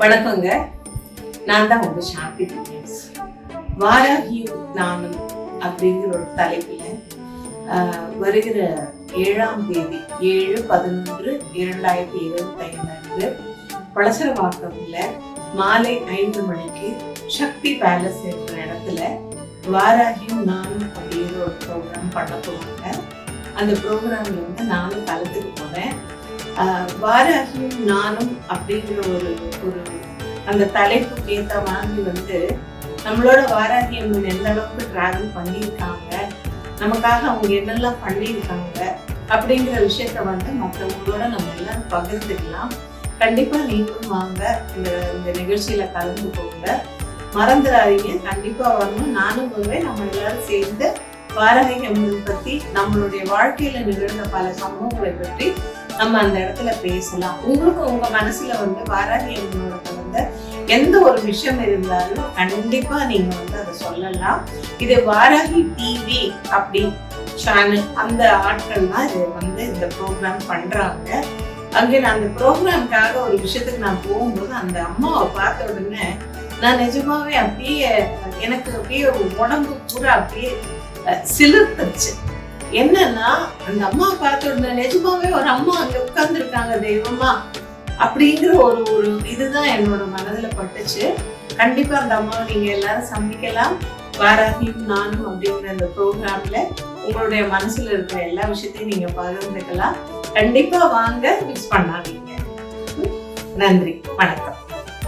வணக்கங்க. நான் தான் உங்க சாந்தி வாராகியும் நானும் அப்படிங்கிற ஒரு தலைப்பில் ஆஹ், வருகிற ஏழாம் தேதி ஏழு பதினொன்று இரண்டாயிரத்தி இருபத்தி ஐந்து அன்று பழசரவாக்கம்ல மாலை ஐந்து மணிக்கு சக்தி பேலஸ் என்ற இடத்துல வாராகியும் நானும் அப்படிங்கிற ஒரு ப்ரோக்ராம் பண்ண போவாங்க அந்த ப்ரோக்ராம்ல வந்து நானும் கலந்துக்க போறேன். வாராகியும் நானும் அப்படிங்கிற ஒரு ஒரு அந்த தலைப்புக்கு ஏற்ற மாதிரி வந்து நம்மளோட வாராகி அம்மன் எந்த அளவுக்கு டிராவல் பண்ணியிருக்காங்க நமக்காக அவங்க என்னெல்லாம் பண்ணியிருக்காங்க அப்படிங்கிற விஷயத்த வந்து மற்றவங்களோட நம்ம எல்லாம் பகிர்ந்துக்கலாம். கண்டிப்பா நீங்களும் வாங்க இந்த இந்த நிகழ்ச்சியில கலந்து போங்க மறந்துடாதீங்க கண்டிப்பா வரணும். நானும் வருவேன். நம்ம எல்லாரும் சேர்ந்து வாரகை அம்மன் பத்தி நம்மளுடைய வாழ்க்கையில நிகழ்ந்த பல சம்பவங்களை பற்றி நம்ம அந்த இடத்துல பேசலாம். உங்களுக்கு உங்க மனசுல வந்து வாராகி அம்மனோட வந்து எந்த ஒரு விஷயம் இருந்தாலும் கண்டிப்பா நீங்க வந்து அதை சொல்லலாம். இது வாராகி டிவி அப்படி சேனல் அந்த ஆட்கள் தான் இது வந்து இந்த ப்ரோக்ராம் பண்றாங்க. அங்கே நான் அந்த ப்ரோக்ராம்காக ஒரு விஷயத்துக்கு நான் போகும்போது அந்த அம்மாவை பார்த்த உடனே நான் நிஜமாவே அப்படியே எனக்கு அப்படியே உடம்பு பூரா அப்படியே சிலிர்த்துச்சு. என்னன்னா அந்த அம்மா பார்த்த உடனே நிஜமாவே ஒரு அம்மா அங்க உட்கார்ந்துருக்காங்க தெய்வமா? அப்படிங்கிற ஒரு ஒரு இதுதான் என்னோட மனதுல பட்டுச்சு. கண்டிப்பா அந்த அம்மாவை நீங்க எல்லாரும் சந்திக்கலாம். வாராகியும் நானும் அப்படிங்கிற அந்த ப்ரோக்ராம்ல உங்களுடைய மனசுல இருக்கிற எல்லா விஷயத்தையும் நீங்க பகிர்ந்துக்கலாம். கண்டிப்பா வாங்க மிஸ் பண்ணாதீங்க. நன்றி வணக்கம்.